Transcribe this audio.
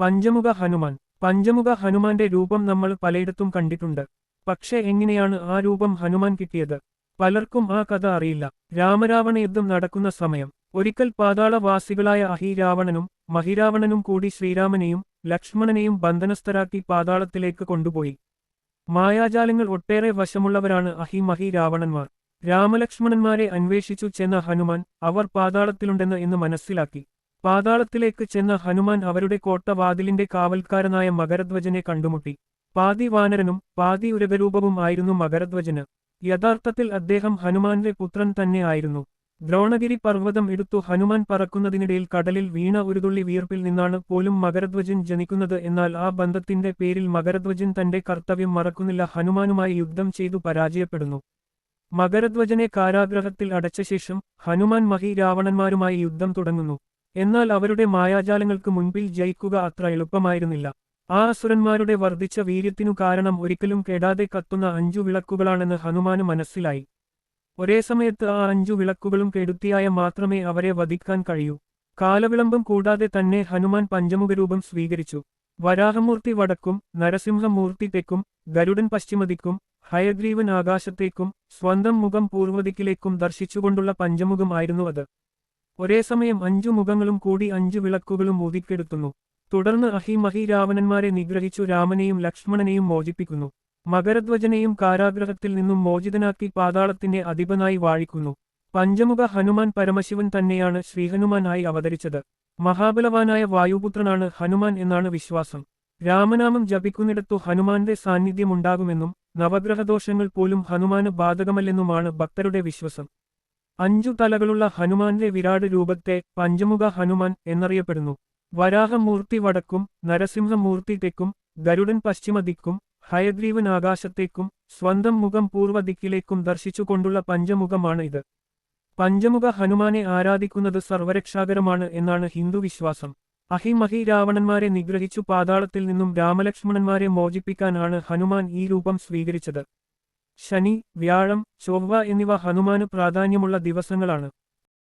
പഞ്ചമുഖ ഹനുമാൻ. പഞ്ചമുഖ ഹനുമാന്റെ രൂപം നമ്മൾ പലയിടത്തും കണ്ടിട്ടുണ്ട്. പക്ഷേ എങ്ങനെയാണ് ആ രൂപം ഹനുമാൻ കിട്ടിയത്? പലർക്കും ആ കഥ അറിയില്ല. രാമരാവണ യുദ്ധം നടക്കുന്ന സമയം. ഒരിക്കൽ പാതാളവാസികളായ അഹിരാവണനും മഹിരാവണനും കൂടി ശ്രീരാമനെയും ലക്ഷ്മണനെയും ബന്ധനസ്ഥരാക്കി പാതാളത്തിലേക്ക് കൊണ്ടുപോയി. മായാജാലങ്ങൾ ഒട്ടേറെ വശമുള്ളവരാണ് അഹി മഹി രാവണന്മാർ രാമലക്ഷ്മണന്മാരെ അന്വേഷിച്ചു ചെന്ന ഹനുമാൻ അവർ പാതാളത്തിലുണ്ടെന്ന് എന്ന് മനസ്സിലാക്കി. പാതാളത്തിലേക്ക് ചെന്ന ഹനുമാൻ അവരുടെ കോട്ടവാതിലിന്റെ കാവൽക്കാരനായ മകരധ്വജനെ കണ്ടുമുട്ടി. പാതി വാനരനും പാതി ഉരകരൂപവും ആയിരുന്നു മകരധ്വജന്. യഥാർത്ഥത്തിൽ അദ്ദേഹം ഹനുമാന്റെ പുത്രൻ തന്നെ ആയിരുന്നു. ദ്രോണഗിരി പർവതം എടുത്തു ഹനുമാൻ പറക്കുന്നതിനിടയിൽ കടലിൽ വീണ ഉരുതുള്ളി വീർപ്പിൽ നിന്നാണ് പോലും മകരധ്വജൻ ജനിക്കുന്നത് എന്നാൽ ആ ബന്ധത്തിന്റെ പേരിൽ മകരധ്വജൻ തന്റെ കർത്തവ്യം മറക്കുന്നില്ല ഹനുമാനുമായി യുദ്ധം ചെയ്തു പരാജയപ്പെടുന്നു. മകരധ്വജനെ കാരാഗ്രഹത്തിൽ അടച്ച ശേഷം ഹനുമാൻ മഹി രാവണന്മാരുമായി യുദ്ധം തുടങ്ങുന്നു. എന്നാൽ അവരുടെ മായാജാലങ്ങൾക്ക് മുൻപിൽ ജയിക്കുക അത്ര എളുപ്പമായിരുന്നില്ല. ആ അസുരന്മാരുടെ വർദ്ധിച്ച വീര്യത്തിനു കാരണം ഒരിക്കലും കേടാതെ കത്തുന്ന അഞ്ചു വിളക്കുകളാണെന്ന് ഹനുമാന് മനസ്സിലായി. ഒരേ സമയത്ത് ആ അഞ്ചു വിളക്കുകളും കെടുത്തിയായ മാത്രമേ അവരെ വധിക്കാൻ കഴിയൂ. കാലവിളംബം കൂടാതെ തന്നെ ഹനുമാൻ പഞ്ചമുഖ രൂപം സ്വീകരിച്ചു. വരാഹമൂർത്തി വടക്കും നരസിംഹമൂർത്തി തെക്കും ഗരുഡൻ പശ്ചിമദിക്കും ഹയഗ്രീവൻ ആകാശത്തേക്കും സ്വന്തം മുഖം പൂർവതിക്കിലേക്കും ദർശിച്ചുകൊണ്ടുള്ള പഞ്ചമുഖം ആയിരുന്നു അത്. ഒരേ സമയം അഞ്ചു മുഖങ്ങളും കൂടി അഞ്ചു വിളക്കുകളും ഊതിക്കെടുത്തുന്നു. തുടർന്ന് അഹിമഹി രാവണന്മാരെ നിഗ്രഹിച്ചു രാമനെയും ലക്ഷ്മണനെയും മോചിപ്പിക്കുന്നു. മകരധ്വജനെയും കാരാഗ്രഹത്തിൽ നിന്നും മോചിതനാക്കി പാതാളത്തിന്റെ അധിപനായി വാഴിക്കുന്നു. പഞ്ചമുഖ ഹനുമാൻ പരമശിവൻ തന്നെയാണ് ശ്രീഹനുമാനായി അവതരിച്ചത്. മഹാബലവാനായ വായുപുത്രനാണ് ഹനുമാൻ എന്നാണ് വിശ്വാസം. രാമനാമം ജപിക്കുന്നിടത്തു ഹനുമാന്റെ സാന്നിധ്യമുണ്ടാകുമെന്നും നവഗ്രഹദോഷങ്ങൾ പോലും ഹനുമാന് ബാധകമല്ലെന്നുമാണ് ഭക്തരുടെ വിശ്വാസം. അഞ്ചു തലകളുള്ള ഹനുമാന്റെ വിരാട് രൂപത്തെ പഞ്ചമുഖ ഹനുമാൻ എന്നറിയപ്പെടുന്നു. വരാഹമൂർത്തി വടക്കും നരസിംഹമൂർത്തി തെക്കും ഗരുഡൻ പശ്ചിമ ദിക്കും ഹയഗ്രീവൻ ആകാശത്തേക്കും സ്വന്തം മുഖം പൂർവ ദിക്കിലേക്കും ദർശിച്ചുകൊണ്ടുള്ള പഞ്ചമുഖമാണ് ഇത്. പഞ്ചമുഖ ഹനുമാനെ ആരാധിക്കുന്നത് സർവരക്ഷാകരമാണ് എന്നാണ് ഹിന്ദു വിശ്വാസം. അഹിമഹി രാവണന്മാരെ നിഗ്രഹിച്ചു പാതാളത്തിൽ നിന്നും രാമലക്ഷ്മണന്മാരെ മോചിപ്പിക്കാനാണ് ഹനുമാൻ ഈ രൂപം സ്വീകരിച്ചത്. ശനി വ്യാഴം ചൊവ്വ എന്നിവ ഹനുമാന് പ്രാധാന്യമുള്ള ദിവസങ്ങളാണ്.